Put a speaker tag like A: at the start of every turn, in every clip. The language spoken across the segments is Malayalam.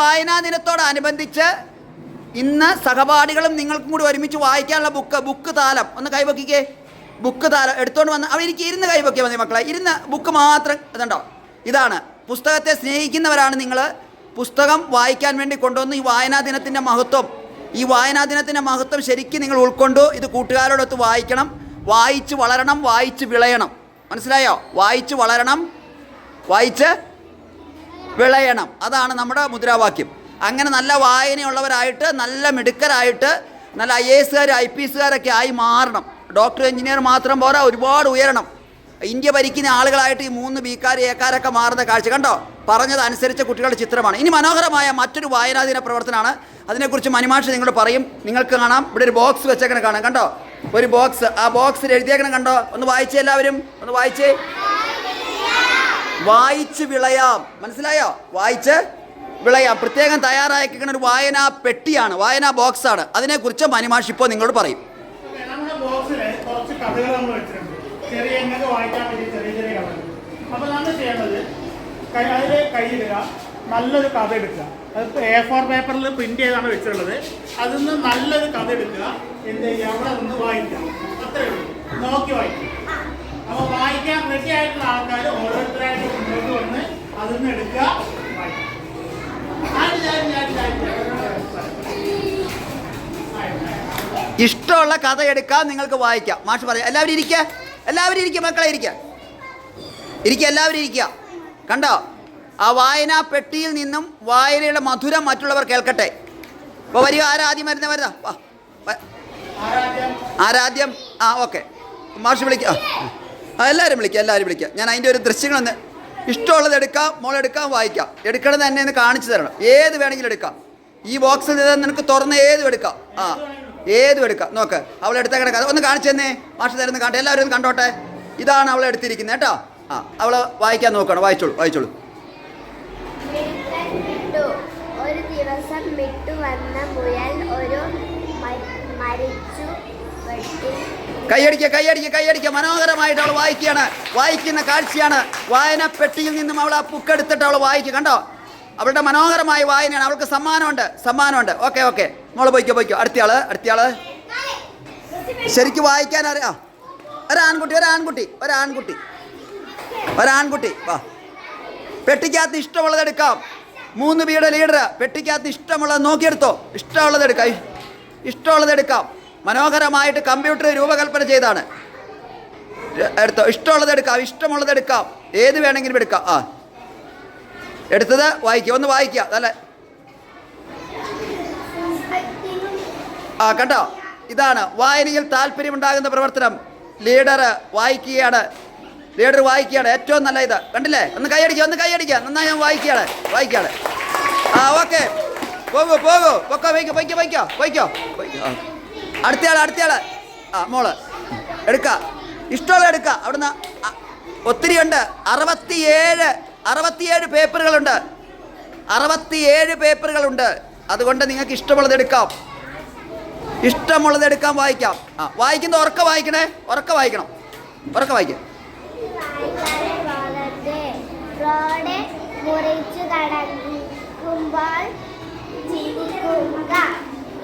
A: വായനാ ദിനത്തോടനുബന്ധിച്ച് ഇന്ന് സഹപാഠികളും നിങ്ങൾക്കും കൂടി ഒരുമിച്ച് വായിക്കാനുള്ള ബുക്ക് ബുക്ക് താലം. ഒന്ന് കൈവക്കിക്കേ. ബുക്ക് താലം എടുത്തോണ്ട് വന്ന് അവർക്ക് ഇരുന്ന് കൈവക്കിയാൽ മതി മക്കളെ. ഇരുന്ന് ബുക്ക് മാത്രം ഇതുണ്ടോ? ഇതാണ്. പുസ്തകത്തെ സ്നേഹിക്കുന്നവരാണ് നിങ്ങൾ പുസ്തകം വായിക്കാൻ വേണ്ടി കൊണ്ടുവന്ന് ഈ വായനാ ദിനത്തിന്റെ മഹത്വം. ഈ വായനാ ദിനത്തിന്റെ മഹത്വം ശരിക്കും നിങ്ങൾ ഉൾക്കൊണ്ടു. ഇത് കൂട്ടുകാരോടൊത്ത് വായിക്കണം. വായിച്ച് വളരണം വായിച്ച് വിളയണം. മനസ്സിലായോ? വായിച്ച് വളരണം വായിച്ച് വിളയണം. അതാണ് നമ്മുടെ മുദ്രാവാക്യം. അങ്ങനെ നല്ല വായനയുള്ളവരായിട്ട് നല്ല മിടുക്കരായിട്ട് നല്ല ഐ എ എസുകാർ ഐ പി എസുകാരൊക്കെ ആയി മാറണം. ഡോക്ടർ എഞ്ചിനീയർ മാത്രം പോരാ ഒരുപാട് ഉയരണം. ഇന്ത്യ ഭരിക്കുന്ന ആളുകളായിട്ട് ഈ മൂന്ന് ബീക്കാർ ഏക്കാരൊക്കെ മാറുന്ന കാഴ്ച കണ്ടോ? പറഞ്ഞതനുസരിച്ച് കുട്ടികളുടെ ചിത്രമാണ്. ഇനി മനോഹരമായ മറ്റൊരു വായനാദിന പ്രവർത്തനമാണ്. അതിനെക്കുറിച്ച് മണിമാഷ് നിങ്ങളോട് പറയും. നിങ്ങൾക്ക് കാണാം. ഇവിടെ ഒരു ബോക്സ് വെച്ചേക്കണം കാണാം. കണ്ടോ? ഒരു ബോക്സ്. ആ ബോക്സിൽ എഴുതിയേക്കണം കണ്ടോ? ഒന്ന് വായിച്ചേ എല്ലാവരും. ഒന്ന് വായിച്ചേ. വായിച്ച് വിളയാം. മനസ്സിലായോ? വായിച്ച് വിളയാം. പ്രത്യേകം തയ്യാറാക്കിക്കുന്ന ഒരു വായനാ പെട്ടിയാണ് വായനാ ബോക്സാണ് അതിനെക്കുറിച്ച് മണിമാഷ് ഇപ്പോൾ നിങ്ങളോട് പറയും.
B: ചെറിയ വായിക്കാൻ ചെറിയ അപ്പോൾ നമ്മൾ ചെയ്യേണ്ടത്? നല്ലൊരു കഥ എടുക്കുക. അത് എ ഫോർ പേപ്പറിൽ പ്രിന്റ് ചെയ്താണ് വെച്ചിട്ടുള്ളത്. അതിൽ നിന്ന് നല്ലൊരു കഥ എടുക്കുക. എന്ത് ചെയ്യുക? അവിടെ നിന്ന് വായിക്കുക. അത്രേ ഉള്ളൂ. നോക്കി വായിക്കുക. അപ്പോൾ വായിക്കാൻ റെഡി ആയിട്ടുള്ള ആൾക്കാർ ഓരോരുത്തരായിട്ട് മുന്നോട്ട് വന്ന് അതിൽ നിന്ന് എടുക്കുക
A: ഇഷ്ടമുള്ള കഥ എടുക്കാം നിങ്ങൾക്ക് വായിക്കാം. മാഷ് പറയാം എല്ലാവരും ഇരിക്കുക എല്ലാവരും ഇരിക്കുക മക്കളെ ഇരിക്കുക ഇരിക്കുക എല്ലാവരും ഇരിക്കുക കണ്ടോ? ആ വായനാ പെട്ടിയിൽ നിന്നും വായനയുടെ മധുരം മറ്റുള്ളവർ കേൾക്കട്ടെ. അപ്പോൾ വരിക ആരാദ്യം വരുന്ന വരുന്ന? ആരാദ്യം? ആ ഓക്കെ. മാഷ് വിളിക്കുക എല്ലാവരും വിളിക്കാം എല്ലാവരും വിളിക്കാം. ഞാൻ അതിന്റെ ഒരു ദൃശ്യങ്ങളൊന്ന് ഇഷ്ടമുള്ളത് എടുക്കാം മോളെടുക്കാം വായിക്കാം. എടുക്കണത് തന്നെ ഒന്ന് കാണിച്ചു തരണം. ഏത് വേണമെങ്കിലും എടുക്കാം. ഈ ബോക്സിൽ നിനക്ക് തുറന്ന് ഏതും എടുക്കാം. ആ ഏതും എടുക്കാം. നോക്ക് അവൾ എടുത്ത കിടക്കാം ഒന്ന് കാണിച്ചു തന്നെ. മാഷ് തരുന്ന കാണട്ടെ എല്ലാവരും ഒന്ന് കണ്ടോട്ടെ. ഇതാണ് അവൾ എടുത്തിരിക്കുന്നത് കേട്ടോ. ആ അവൾ വായിക്കാൻ നോക്കണം. വായിച്ചോളൂ വായിച്ചോളൂ.
C: ഒരു ദിവസം വിട്ടു വന്ന മുയൽ ഒരു മരിച്ചു. വെട്ടി.
A: കൈയടിക്കുക കൈയടിക്കുക കൈയടിക്കുക മനോഹരമായിട്ട് അവൾ വായിക്കുകയാണ്. വായിക്കുന്ന കാഴ്ചയാണ്. വായന പെട്ടിയിൽ നിന്നും അവൾ ആ ബുക്ക് എടുത്തിട്ട് അവൾ വായിക്കുക കണ്ടോ? അവളുടെ മനോഹരമായ വായനയാണ്. അവൾക്ക് സമ്മാനമുണ്ട്. സമ്മാനമുണ്ട്. Okay okay. മോൾ പോയിക്കോ പോയിക്കോ. അടുത്തയാൾ അടുത്തയാൾ. ശരിക്കും വായിക്കാൻ അറിയാം ഒരാൺകുട്ടി ഒരാൺകുട്ടി ഒരാൺകുട്ടി. ഒരാൺകുട്ടി. വാ. പെട്ടിക്കകത്ത് ഇഷ്ടമുള്ളത് എടുക്കാം. മൂന്ന് ബിയുടെ ലീഡർ പെട്ടിക്കകത്ത് ഇഷ്ടമുള്ളത് നോക്കിയെടുത്തോ. ഇഷ്ടമുള്ളത് എടുക്കാം. ഇഷ്ടമുള്ളത് എടുക്കാം. മനോഹരമായിട്ട് കമ്പ്യൂട്ടർ രൂപകൽപ്പന ചെയ്താണ്. എടുത്തോ ഇഷ്ടമുള്ളത് എടുക്കാം ഇഷ്ടമുള്ളത് എടുക്കാം. ഏത് വേണമെങ്കിലും എടുക്കാം. ആ. എടുത്തത് വായിക്കുക ഒന്ന് വായിക്കുക അല്ലേ ആ കണ്ടോ? ഇതാണ് വായനയിൽ താല്പര്യമുണ്ടാകുന്ന പ്രവർത്തനം. ലീഡർ വായിക്കുകയാണ്. ലീഡർ വായിക്കുകയാണ്. ഏറ്റവും നല്ല ഇത്. കണ്ടില്ലേ? ഒന്ന് കൈയടിക്കുക ഒന്ന് കൈയടിക്കുക നന്നായി ഞാൻ വായിക്കുകയാണ്. വായിക്കുകയാണ്. ആ ഓക്കെ. പോകൂ പോകൂ. പൊക്കോ വയ്ക്കോ വയ്ക്കോ വയ്ക്കോ വയ്ക്കോ വയ്ക്കോ ആ. അടുത്തയാൾ അടുത്തയാൾ ആ മോൾ. എടുക്ക. ഇഷ്ടമുള്ള എടുക്ക. അവിടുന്ന് ഒത്തിരി ഉണ്ട്. അറുപത്തിയേഴ് അറുപത്തിയേഴ് പേപ്പറുകളുണ്ട്. അറുപത്തിയേഴ് പേപ്പറുകളുണ്ട്. അതുകൊണ്ട് നിങ്ങൾക്ക് ഇഷ്ടമുള്ളത് എടുക്കാം. ഇഷ്ടമുള്ളത് എടുക്കാൻ വായിക്കാം. ആ വായിക്കുന്ന ഉറക്ക വായിക്കണേ. ഉറക്ക വായിക്കണം. ഉറക്ക വായിക്കാം
C: ചിരിക്കുക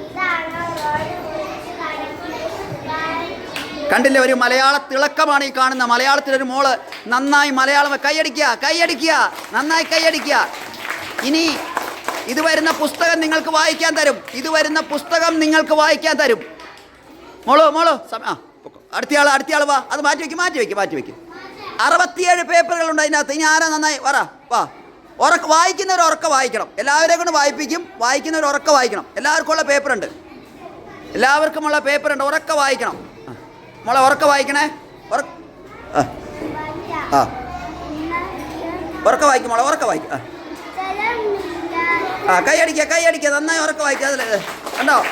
C: ഇതാണ് റോഡ് മുറിച്ചു കടക്കുമ്പോൾ
A: കണ്ടില്ലേ ഒരു മലയാള തിളക്കമാണ് ഈ കാണുന്ന. മലയാളത്തിലൊരു മോൾ നന്നായി മലയാളം കൈയടിക്കുക കൈയടിക്കുക നന്നായി കൈയടിക്കുക. ഇനി ഇത് വരുന്ന പുസ്തകം നിങ്ങൾക്ക് വായിക്കാൻ തരും. ഇത് വരുന്ന പുസ്തകം നിങ്ങൾക്ക് വായിക്കാൻ തരും. മോളോ മോളോ സമയ. അടുത്തയാൾ അടുത്തയാൾ വാ. അത് മാറ്റി വെക്കും മാറ്റി വെക്കും മാറ്റി വെക്കും അറുപത്തിയേഴ് പേപ്പറുകളുണ്ട് അതിനകത്ത്. ഇനി ആരാ നന്നായി? വറ വാ. ഉറക്ക വായിക്കുന്നവർ ഉറക്ക വായിക്കണം. എല്ലാവരെയും കൊണ്ട് വായിപ്പിക്കും. വായിക്കുന്നവർ ഉറക്ക വായിക്കണം. എല്ലാവർക്കും ഉള്ള പേപ്പറുണ്ട്. എല്ലാവർക്കുമുള്ള പേപ്പറുണ്ട്. ഉറക്ക വായിക്കണം. മോളെ ഉറക്ക വായിക്കണേ. ആ. ഉറക്ക വായിക്കും മോളെ ഉറക്ക വായിക്കും. ആ. കൈ ആ കൈയടിക്കുക കൈയടിക്കുക നന്നായി ഉറക്ക വായിക്കുക അതിൽ കണ്ടോ?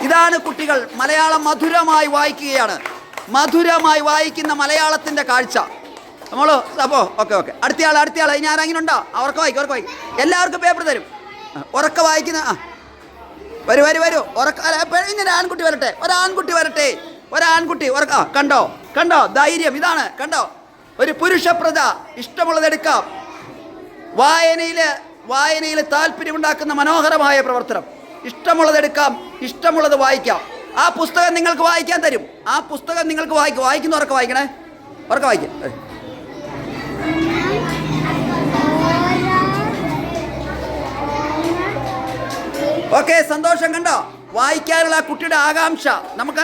A: ഇതാണ് കുട്ടികൾ മലയാളം മധുരമായി വായിക്കുകയാണ്. മധുരമായി വായിക്കുന്ന മലയാളത്തിന്റെ കാഴ്ച. നമ്മളോ അപ്പോൾ ഓക്കെ ഓക്കെ. അടുത്തയാൾ അടുത്തയാൾ ഇനി ആരെങ്കിലും ഉണ്ടോ ഉറക്ക വായിക്കും ഉറക്ക വായിക്കും. എല്ലാവർക്കും പേപ്പർ തരും. ഉറക്കെ വായിക്കുന്ന ആ. വരൂ വരൂ വരൂ. ഉറക്ക ഇങ്ങനെ ആൺകുട്ടി വരട്ടെ. ഒരാൺകുട്ടി വരട്ടെ. ഒരാൺകുട്ടി ആ, കണ്ടോ? കണ്ടോ? ധൈര്യം ഇതാണ് കണ്ടോ? ഒരു പുരുഷപ്രജ ഇഷ്ടമുള്ളതെടുക്കാം വായനയിൽ വായനയിൽ വായനയിൽ താല്പര്യമുണ്ടാക്കുന്ന മനോഹരമായ പ്രവർത്തനം. ഇഷ്ടമുള്ളതെടുക്കാം ഇഷ്ടമുള്ളത് വായിക്കാം. ആ പുസ്തകം നിങ്ങൾക്ക് വായിക്കാൻ തരും. ആ പുസ്തകം നിങ്ങൾക്ക് വായിക്കും വായിക്കുന്നവർക്ക് വായിക്കണേ? ഉറക്കെ വായിക്കാം. ഓക്കെ സന്തോഷം കണ്ടോ? വായിക്കാനുള്ള ആ കുട്ടിയുടെ ആകാംക്ഷ. നമുക്ക്